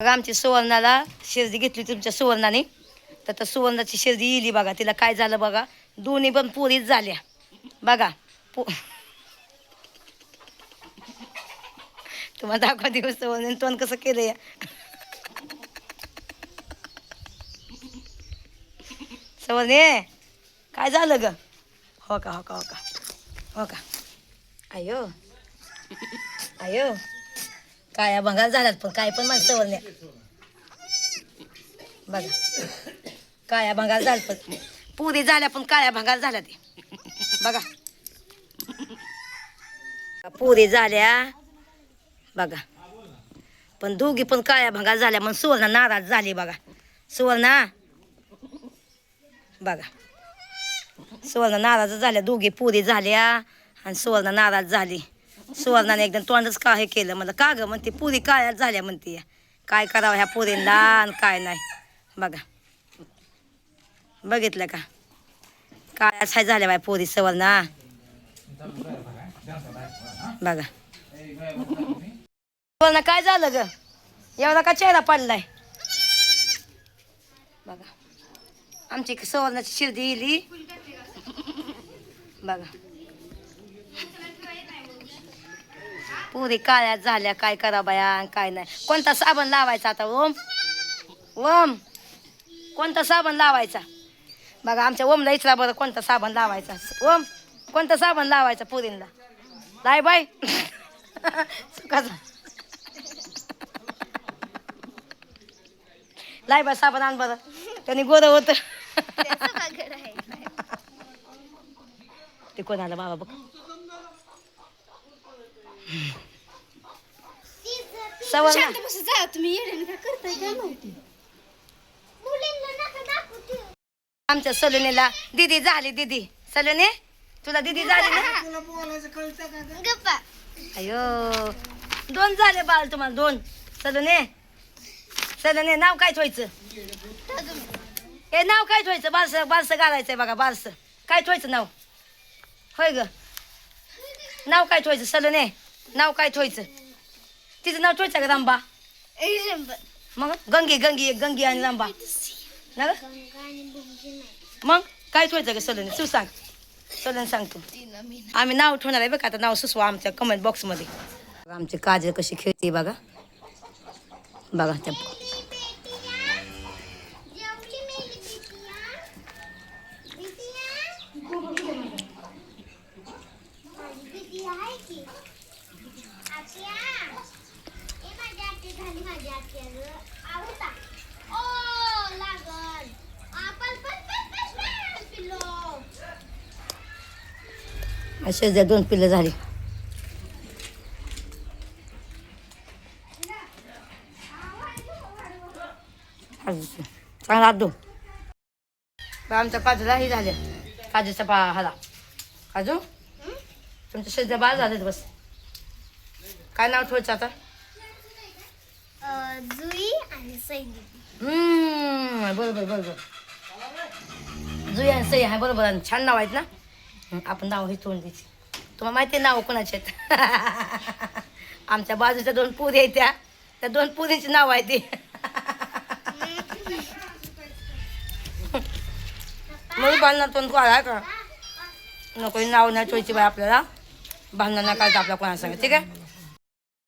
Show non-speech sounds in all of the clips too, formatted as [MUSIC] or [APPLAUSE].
बघा आमची सुवर्णाला शिर्दी घेतली तुमच्या सुवर्णाने. तर त्या सुवर्णाची शिर्दी येली बघा तिला काय झालं बघा दोन्ही पण पुरीच झाल्या. बघा पो तुम्हाला दाखवा दिवस सुवर्ण तोंड कसं केलं या सवर्णे काय झालं ग? हो का हो का हो का हो का. अयो अयो. काळ्या भंगार झाल्यात पण काय पण माणसं सुवर्ण्या बघा. काया भंगार झाल पण पुरी झाल्या पण काळ्या भंगार झाल्या ते बघा. पुरी झाल्या. बघा. पण दोघी पण काळ्या भंगार झाल्या मग सुवर्णा नाराज झाली बघा. सुवर्णा. बघा. सुवर्णा नाराज झाल्या दोघी पुरी झाल्या आणि सुवर्णा नाराज झाली. सुवर्णाने एकदम तोंडच का हे केलं? मला का ग? म्हणते पुरी काळ्या झाल्या म्हणते. काय करावं ह्या पुरींना आणि काय नाही. बघा. बघितलं का? काळ्या हाय झाल्या बाय पोरी सुवर्णा. बघा. सुवर्णा काय झालं ग? एवढा का चेहरा पडलाय? बघा. आमची सुवर्णाची शिर्दी इली. बघा. पुरी काळ्या झाल्या काय करा बाया काय नाही. कोणता साबण लावायचा आता ओम? ओम? कोणता साबण लावायचा? बघा आमच्या ओमला इचरा बरं कोणता साबण लावायचा. ओम कोणता साबण लावायचा पुरींला? लाय बाय सुखाचा लाय बाय साबण आण बरं. त्यांनी गोरं होतं. ते कोण आलं बाबा बघ. सवर्ण शांत बसा जा तुम्ही येडे काय करताय काय माहिती? आमच्या सलोनीला दिदी झाली दिदी. सलोनी तुला दिदी झाली ना? गप्पा. अयो दोन झाले बाळ तुम्हाला दोन. सलोने सलोने नाव काय ठेवायचं? ए नाव काय ठेवायचं? बारस बारस घालायचंय बघा बारस. काय ठेवायचं नाव? होय ग. नाव काय ठेवायचं? सलोने. नाव काय ठेवायचं? तिचं नाव ठेवायचं का रांबा मग गंगी गंगी एक गंगी आणि रांबा ना ग? मग काय ठेवायचं का सलोने? तू सांग. सलोने सांग तू. आम्ही नाव ठेवणार आहे बघा आता नाव सुचवा आमच्या कमेंट बॉक्समध्ये आमची काजल कशी खेळते बघा. बघा त्या असे जे दोन पिल्लं झाली. चांगला दो आमच्या काजूला हे झाले. काजूचा पा हाला काजू तुमच्या शेजा बाळ झाले बस. काय नाव ठेवायचं आता? जुई आणि सैनी. हम्म, बरोबर बरोबर जुई आणि सई आहे बरोबर आणि छान नाव आहेत ना? हं, आपण नाव हे तोंड द्यायची. तुम्हाला माहिती आहे नाव कोणाचे आहेत? [LAUGHS] आमच्या बाजूच्या दोन पुरी आहेत त्या. त्या दोन पुरीची नाव आहे ती. [LAUGHS] मग भांडणातून आहे का? नको हे नाव नाही ठेवायची बाय आपल्याला. भांडण नाही करायचं आपल्या कोणा सांगा ठीक आहे?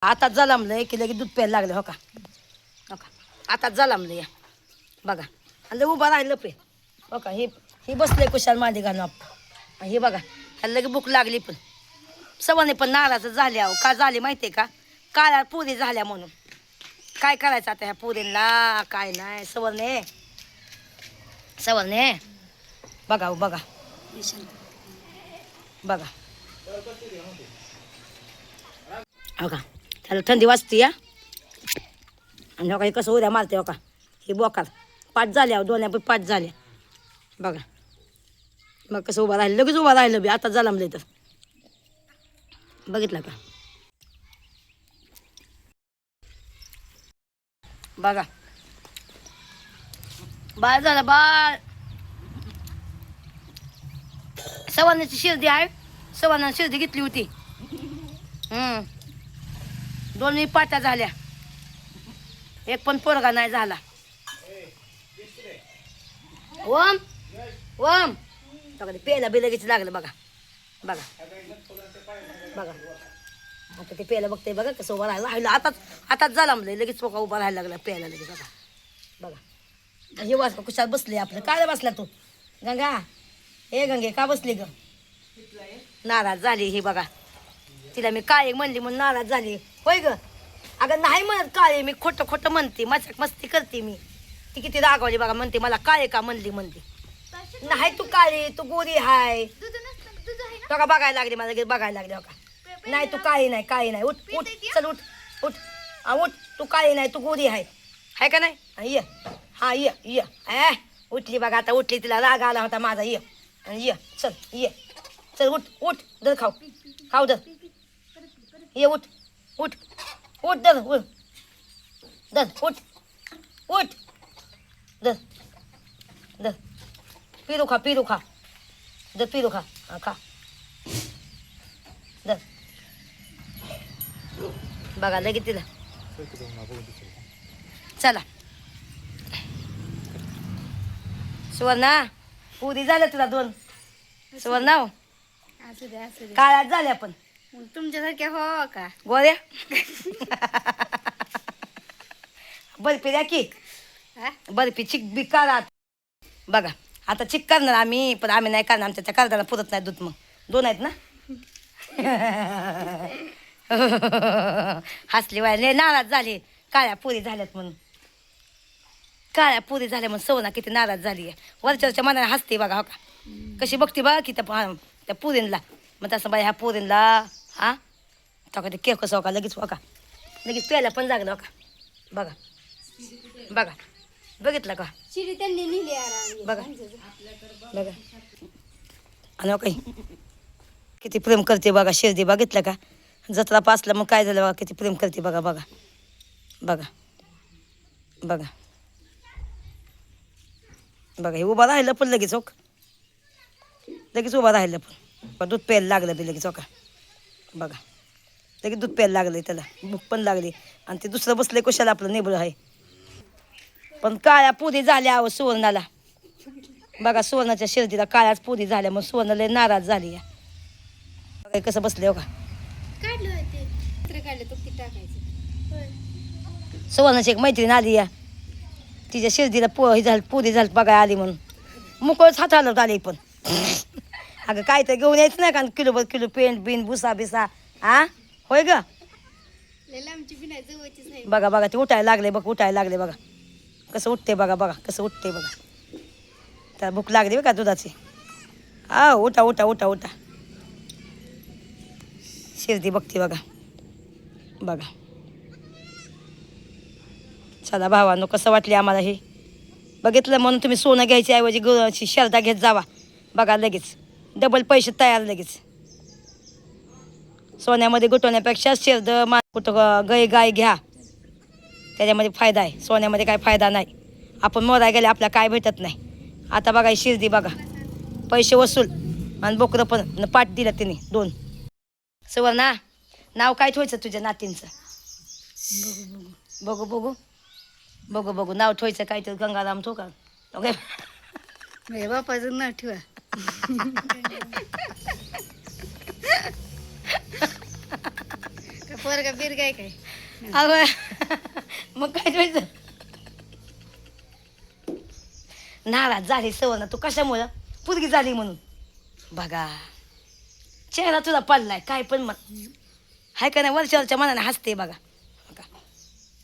आता जलमलंय की लगेच दूध प्यायला लागलं हो का? आता जलमलं या. बघा. आणि उभं राहिलं पे बघा हो का हे हे बसले कुशाल मांडी घालून आप हे बघा ह्याला लगे भूक लागली पण. सवने पण नाराज झाली अहो. का झाले माहिती आहे का? काळ्या पुरी झाल्या म्हणून. काय करायचं आता ह्या पुरींना काय नाही सवर्णे. सवर्णे. बघा हो, बघा. बघा. हो का. त्याला थंडी वाजते या आणि का कसं उद्या मारते हो का? हे बोकाल. पाच झाल्या अहो, दोन पण पाच झाल्या बघा. मग कसं उभा राहिलं लगेच उभं राहिलं बी. आता जलमलं तर बघितलं का? बघा. बाळ झालं बाळ. सवानाची शिर्दी आहे. सवाना शिर्दी घेतली होती. दोन्ही पाट्या झाल्या. एक पण पोरगा नाही झाला. ओम ओम. बघा ते पेला बी लगेच लागलं बघा. बघा. बघा. आता ते पेला बघते बघा कसं उभं राहिलं. राहिलं आताच आताच झाला म्हणजे लगेच पोका उभा राहायला लागला प्यायला लगेच बघा. बघा. हे वाच कुशात बसले आपलं. काय बसला तू? गंगा. हे गंगे का बसली ग? नाराज झाली ही बघा. तिला मी काळे म्हणली म्हणून नाराज झाली. होय ग? अगं नाही म्हणत काळे मी खोटं खोटं म्हणते. मजाक मस्ती करते मी. ती किती रागवली बघा म्हणते मला काळे का म्हणली म्हणते नाही तू काळी तू गोरी हाय. बघा बघायला लागली मला लगेच बघायला लागली बघा. नाही तू काळी नाही काळी नाही. उठ उठ चल उठ उठ. हा उठ. तू काळी नाही तू गोरी आहे हाय का नाही? ये. हा ये ये. ए उठली बघा आता उठली. तिला राग आला होता माझा ये. ये चल ये. चल उठ उठ. दर खाऊ. खाऊ दर ये उठ उठ. उठ दर उठ. दर उठ. उठ. दर दर पिरू खा पिरू खा. दर पिरू खा. हा खा. दर बघा लगेच तिला. चला. सुवर्णा पुरी झाल्या तुला दोन. सुवर्णा हो. असू दे असू दे. काळ्यात झाल्या पण मग तुमच्यासारख्या हो का? गोऱ्या? बर्फी द्या की. हा? बर्फी चिक बी काढा बघा आता चिक करणार आम्ही पण आम्ही नाही करणार आमच्या त्या करताना पुरत नाही दूध मग. दोन आहेत ना? हसली वाय लय नाराज झाली. काळ्या पुरी झाल्यात म्हणून. काळ्या पुरी झाल्या म्हणून सवना किती नाराज झाली आहे. वरच्यावरच्या मनाने हसते बघा हो का? कशी बघते बघा की त्या पा- त्या पुरींला. मग तसं बाई ह्या पुरींला हा? तो का ते केक कसं हो का लगेच हो का लगेच प्यायला पण लागलं हो का बघा. बघा. बघितलं का? त्यांनी यार बघा. बघा. आणि हो काही? किती प्रेम करते बघा. शिर्दी बघितलं का? जत्रा पासला मग काय झालं बघा? किती प्रेम करते बघा बघा. बघा. बघा. बघा हे उभा राहिलं पण लगेच ओक लगेच उभा राहिलं पण. दूध प्यायला लागलं बी लगेच ओका बघा. लगेच दूध प्यायला लागलं त्याला. भूक पण लागली. आणि ते दुसरं बसलं कुशाला आपलं नेबळ आहे पण काळ्या पुरी झाल्या सुवर्णाला. बघा सुवर्णाच्या शिर्दीला काळ्याच पुरी झाल्या मग सुवर्ण लय नाराज झाली या. बघा कसं बसले हो का. सुवर्णाची एक मैत्रीण आली या. तिच्या शिर्दीला पो ही झाली पुरी झाली बघा आली म्हणून. मुकळच हात हलवत आली पण. अगं काय तर घेऊन यायचं नाही का? किलो किलो पेंट बिन भुसा बिसा. हा होय ग? बघा बघा ते उठायला लागले बघ उठायला लागले बघा. कसं उठते बघा बघा कसं उठते बघा. त्याला भूक लागली बघा दुधाची? हा उठा उठा उठा उठा. शिर्दी बघते बघा. बघा. चला भावानो कसं वाटले आम्हाला हे? बघितलं म्हणून तुम्ही सोनं घ्यायची ऐवजी गुळाची शर्दा घेत जावा. बघा लगेच. डबल पैसे तयार लगेच. सोन्यामध्ये गुटवण्यापेक्षा शेरद मा कुठं गय गाय घ्या. त्याच्यामध्ये फायदा आहे. सोन्यामध्ये काय फायदा नाही. आपण मोराय गेले आपल्याला काय भेटत नाही. आता बघा शिर्दी बघा. पैसे वसूल. आणि बोकरं पण पाठ दिलं तिने दोन. सुवर्णा नाव काय ठेवायचं तुझ्या नातींचं? बघू बघू. बघू बघू. नाव ठेवायचं काय तर गंगाराम ठोका ओके? बापाचं न ठेवा. पोरगा बीर काय काय? अगं मग काय ठेवायचं नाराज झाली सवर्ण तू कशामुळं? पुरगी झाली म्हणून. बघा चेहरा तुझा पडलाय काय पण मग हाय का नाही वरच्या मनाने हसते बघा. बघा.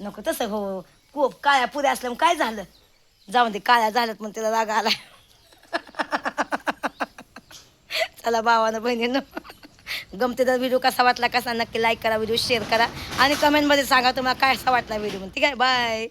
नको तसं हो खूप काळ्या पुऱ्या असल्यामुळे काय झालं? जाऊन ते काळ्या झाल्यात म्हणून तिला राग आलाय. चला भावानं बहिणीनं. गमतीदार व्हिडिओ कसा वाटला कसा नक्की लाईक करा व्हिडिओ शेअर करा. आणि कमेंटमध्ये सांगा तुम्हाला काय असा वाटला व्हिडिओ ठीक आहे? बाय